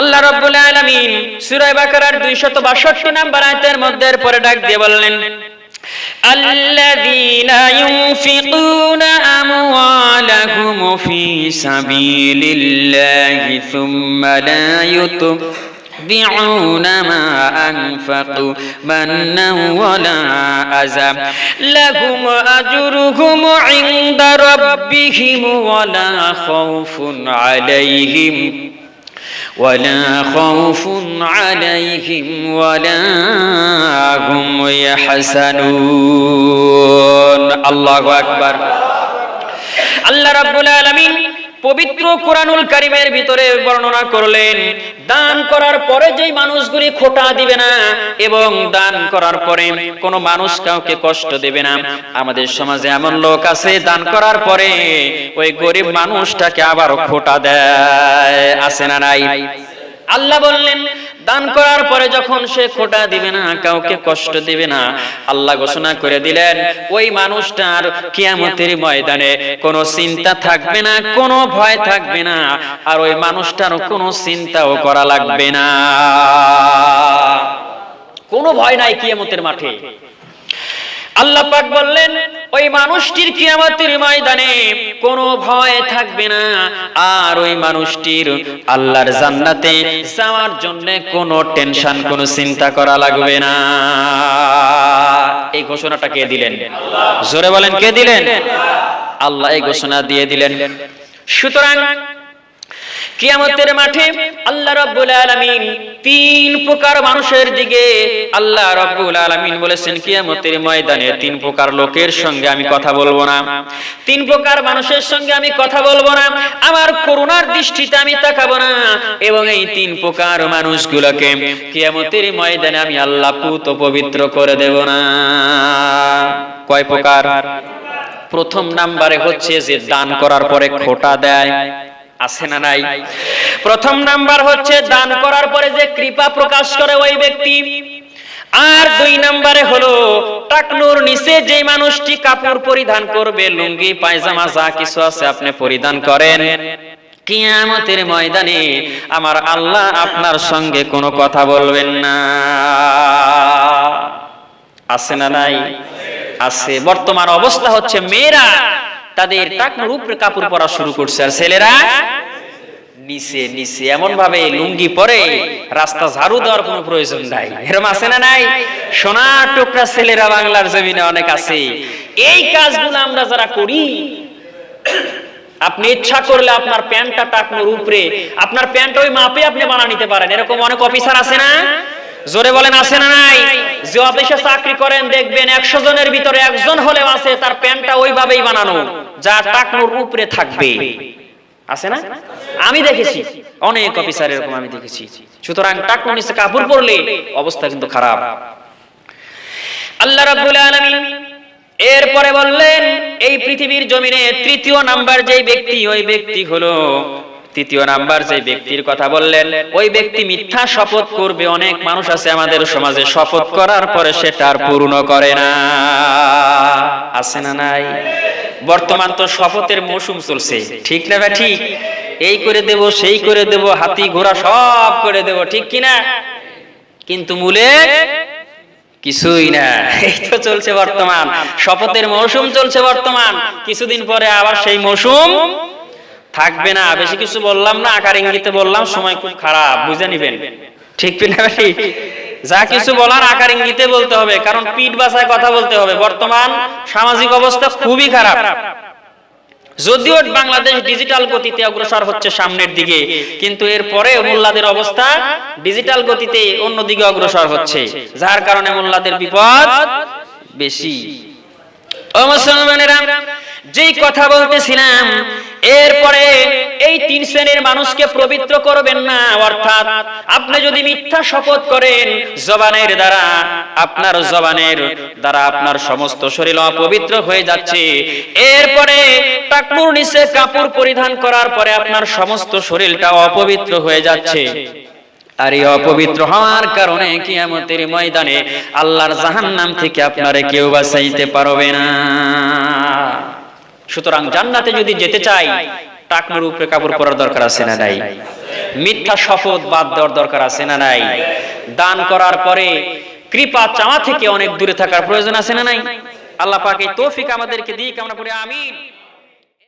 আল্লাহ রাব্বুল আলামিন সূরা বাকারার 262 নম্বর আয়াতের মধ্যে পরে ডাক দিয়ে বললেন الذين ينفقون أموالهم في سبيل الله ثم لا يتبعون ما أنفقوا منا ولا أذى لهم أجرهم عند ربهم ولا خوف عليهم ولا خوف عليهم ولا هم يحسنون الله أكبر الله رب العالمين পবিত্র কোরআনুল কারিমের ভিতরে বর্ণনা করলেন, দান করার পরে যেই মানুষগুলি খোটা দিবে না এবং দান করার পরে কোনো মানুষ কাউকে কষ্ট দেবে না। আমাদের সমাজে এমন লোক আছে, দান করার পরে ওই গরিব মানুষটাকে আবার খোটা দেয়, আছে না নাই? আল্লাহ বললেন দান করার পরে যখন সে খোটা দিবে না, কাউকে কষ্ট দিবে না, আল্লাহ ঘোষণা করে দিলেন, ওই মানুষটার কিয়ামতের ময়দানে কোনো চিন্তা থাকবে না, কোনো ভয় থাকবে না, আর ওই মানুষটার কোনো চিন্তাও করা লাগবে না। কোনো ভয় নাই কিয়ামতের মাঠে। আল্লাহ পাক বললেন, ওই মানুষটির কিয়ামতের ময়দানে কোনো ভয় থাকবে না। আর ওই মানুষটির আল্লাহর জান্নাতে যাওয়ার জন্য কোনো টেনশন, কোনো চিন্তা করা লাগবে না। এই ঘোষণাটা কে দিলেন? জোরে বলেন, কে দিলেন? আল্লাহ এই ঘোষণা দিয়ে দিলেন। সুতরাং কিয়ামতের মাঠে আল্লাহ রাব্বুল আলামিন তিন প্রকার মানুষের দিকে আল্লাহ রাব্বুল আলামিন বলেছেন, কিয়ামতের ময়দানে তিন প্রকার লোকের সঙ্গে আমি কথা বলব না। তিন প্রকার মানুষের সঙ্গে আমি কথা বলব না। আমার করুণার দৃষ্টিতে আমি তাকাবো না। এবং এই তিন প্রকার মানুষগুলোকে কিয়ামতের ময়দানে আমি আল্লাহ পুত পবিত্র করে দেব না। কয় প্রকার? প্রথম নাম্বারে হচ্ছে যে দান করার পরে খোটা দেয়। আছে না নাই? প্রথম নাম্বার হচ্ছে, দান করার পরে যে কৃপা প্রকাশ করে ওই ব্যক্তি। আর দুই নম্বরে হলো, টাকনুর নিচে যে মানুষটি কাপড় পরিধান করবে, লুঙ্গি, পায়জামা, যা কিছু আছে আপনি পরিধান করেন। কিয়ামতের ময়দানে আমার আল্লাহ আপনার সঙ্গে কোনো কথা বলবেন না। আছে না নাই? আছে। বর্তমান অবস্থা হচ্ছে মেয়েরা। তাদের টাকনুর উপরে কাপড় পরা শুরু করছে। আর ছেলেরা নিচে নিচে এমন ভাবে লুঙ্গি পরে রাস্তা ঝাড়ু দেওয়ার কোনো প্রয়োজন নাই। এরকম আছে না নাই? সোনা টুকরা ছেলেরা বাংলার জমিনে অনেক আছে। এই কাজগুলো আমরা যারা করি, আপনি ইচ্ছা করলে আপনার প্যান্টটা টাকনোর উপরে, আপনার প্যান্ট ওই মাপে আপনি বানা নিতে পারেন। এরকম অনেক অফিসার আছে না? জোরে বলেন, আছে না নাই? যে অফিসে চাকরি করেন, দেখবেন একশো জনের ভিতরে একজন হলেও আছে, তার প্যান্টটা ওইভাবেই বানানো, যা উপরে থাকবে। আছে না? আমি দেখেছি, অনেক অফিসার এরকম আমি দেখেছি। সুতরাং টাকনোর নিচে কাপড় পরলে অবস্থা কিন্তু খারাপ। আল্লাহ রাব্বুল আলামিন এরপরে বললেন, এই পৃথিবীর জমিনে তৃতীয় নাম্বার যেই ব্যক্তি, ওই ব্যক্তি হলো তৃতীয় নাম্বার যে ব্যক্তির কথা বললেন, ওই ব্যক্তি মিথ্যা শপথ করবে, অনেক মানুষ আছে আমাদের সমাজে শপথ করার পরে সেটা আর পূর্ণ করে না। আছে না নাই? বর্তমান তো শপথের মৌসুম চলছে, ঠিক না ঠিক। এই করে দেব, সেই করে দেব, হাতি, ঘোড়া সব করে দেব, ঠিক কিনা কিন্তু মূলে কিছুই না। এই তো চলছে বর্তমান। শপথের মৌসুম চলছে বর্তমান। কিছুদিন পরে আবার সেই মৌসুম থাকবে না বেশি কিছু বললাম না আকার ইঙ্গিতে বললাম সময় খুব খারাপ বুঝে নিবেন। ঠিক কিনা ভাই? যা কিছু বলার আকার ইঙ্গিতে বলতে হবে কারণ পিঠ বাসায় কথা বলতে হবে। বর্তমান সামাজিক অবস্থা খুবই খারাপ। যদিও বাংলাদেশ ডিজিটাল গতিতে অগ্রসর হচ্ছে সামনের দিকে কিন্তু এর পরে মোল্লাদের অবস্থা ডিজিটাল গতিতে অন্যদিকে অগ্রসর হচ্ছে যার কারণে মোল্লাদের বিপদ বেশি। ও মুসলমানেরা যেই কথা বলতেছিলাম এরপরে এই তিন শ্রেণির মানুষকে পবিত্র করবেন না, অর্থাৎ আপনি যদি মিথ্যা শপথ করেন, জবানের দ্বারা আপনার জবানের দ্বারা আপনার সমস্ত শরীর অপবিত্র হয়ে যাচ্ছে। এরপরে টাকনুর নিচে কাপড় পরিধান করার পরে আপনার সমস্ত শরীরটা অপবিত্র হয়ে যাচ্ছে। আর এই অপবিত্র হওয়ার কারণে কিয়ামতের ময়দানে আল্লাহর জাহান্নাম থেকে আপনারে কেউ বাঁচাইতে পারবে না। সুতরাং জান্নাতে যদি যেতে চাই টাকমের উপরে কাপড় পরার দরকার আছে না নাই? মিথ্যা শপথ বাদ দেওয়ার দরকার আছে না নাই? দান করার পরে কৃপা চাওয়া থেকে অনেক দূরে থাকার প্রয়োজন আছে না নাই? আল্লাহ পাকে তৌফিক আমাদেরকে দিক, আমরা পড়ে আমিন।